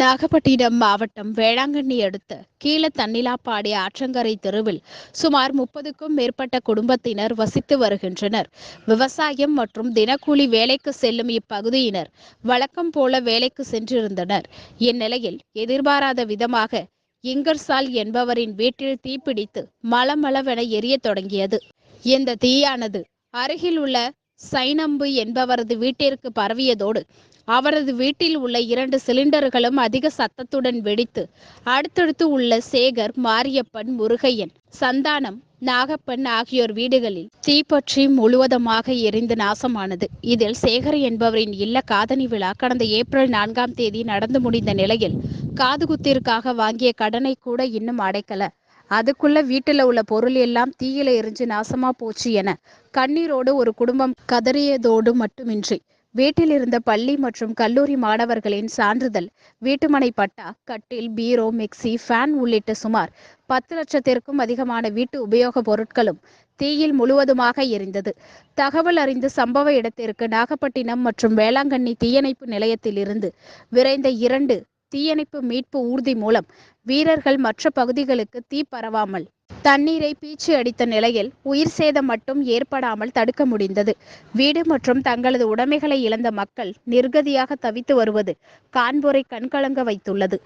நாகப்பட்டினம் மாவட்டம் வேளாங்கண்ணி அடுத்த கீழ தன்னிலாப்பாடி ஆற்றங்கரை தெருவில் சுமார் முப்பதுக்கும் மேற்பட்ட குடும்பத்தினர் வசித்து வருகின்றனர். விவசாயம் மற்றும் தினக்கூலி வேலைக்கு செல்லும் இப்பகுதியினர் வழக்கம் போல வேலைக்கு சென்றிருந்தனர். இந்நிலையில் எதிர்பாராத விதமாக இங்கர்சால் என்பவரின் வீட்டில் தீப்பிடித்து மலமளவென எரியத் தொடங்கியது. இந்த தீயானது அருகில் உள்ள சைனம்பு என்பவரது வீட்டிற்கு பரவியதோடு அவரது வீட்டில் உள்ள இரண்டு சிலிண்டர்களும் அதிக சத்தத்துடன் வெடித்து அடுத்தடுத்து உள்ள சேகர் மாரியப்பன் முருகையன் சந்தானம் நாகப்பன் ஆகியோர் வீடுகளில் தீப்பற்றி முழுவதுமாக எரிந்து நாசமானது. இதில் சேகர் என்பவரின் இல்ல காதணி விழா கடந்த ஏப்ரல் நான்காம் தேதி நடந்து முடிந்த நிலையில் காதுகுத்திற்காக வாங்கிய கடனை கூட இன்னும் அடைக்கல. அதுக்குள்ள வீட்டுல உள்ள பொருள் எல்லாம் தீயில எரிஞ்சு நாசமா போச்சு என கண்ணீரோடு ஒரு குடும்பம் கதறியதோடு மட்டுமின்றி வீட்டில் இருந்த பள்ளி மற்றும் கல்லூரி மாணவர்களின் சான்றிதழ் வீட்டுமனை பட்டா கட்டில் பீரோ மிக்சி ஃபேன் உள்ளிட்ட சுமார் பத்து லட்சத்திற்கும் அதிகமான வீட்டு உபயோக பொருட்களும் தீயில் முழுவதுமாக எரிந்தது. தகவல் அறிந்து சம்பவ இடத்திற்கு நாகப்பட்டினம் மற்றும் வேளாங்கண்ணி தீயணைப்பு நிலையத்தில் இருந்து விரைந்த இரண்டு தீயணைப்பு மீட்பு ஊர்தி மூலம் வீரர்கள் மற்ற பகுதிகளுக்கு தீ பரவாமல் தண்ணீரை பீச்சு அடித்த நிலையில் உயிர் சேதம் மட்டும் ஏற்படாமல் தடுக்க முடிந்தது. வீடு மற்றும் தங்களது உடைமைகளை இழந்த மக்கள் நிர்கதியாக தவித்து வருவது காண்போரை கண்கலங்க வைத்துள்ளது.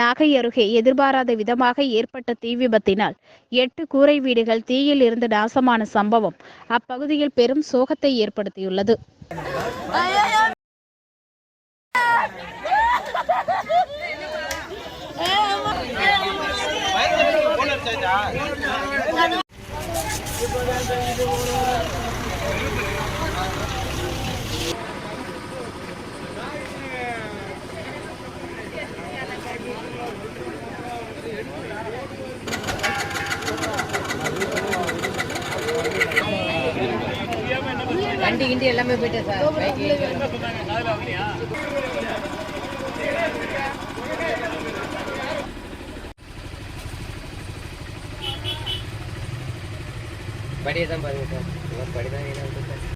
நாகை அருகே எதிர்பாராத விதமாக ஏற்பட்ட தீ விபத்தினால் எட்டு கூரை வீடுகள் தீயில் இருந்து நாசமான சம்பவம். அப்பகுதியில் பெரும் சோகத்தை ஏற்படுத்தியுள்ளது. வண்டி கிண்டி எல்லாமே போயிட்டேன் சார். படியை தான் பாருங்கள் சார். படி தான் என்ன சார்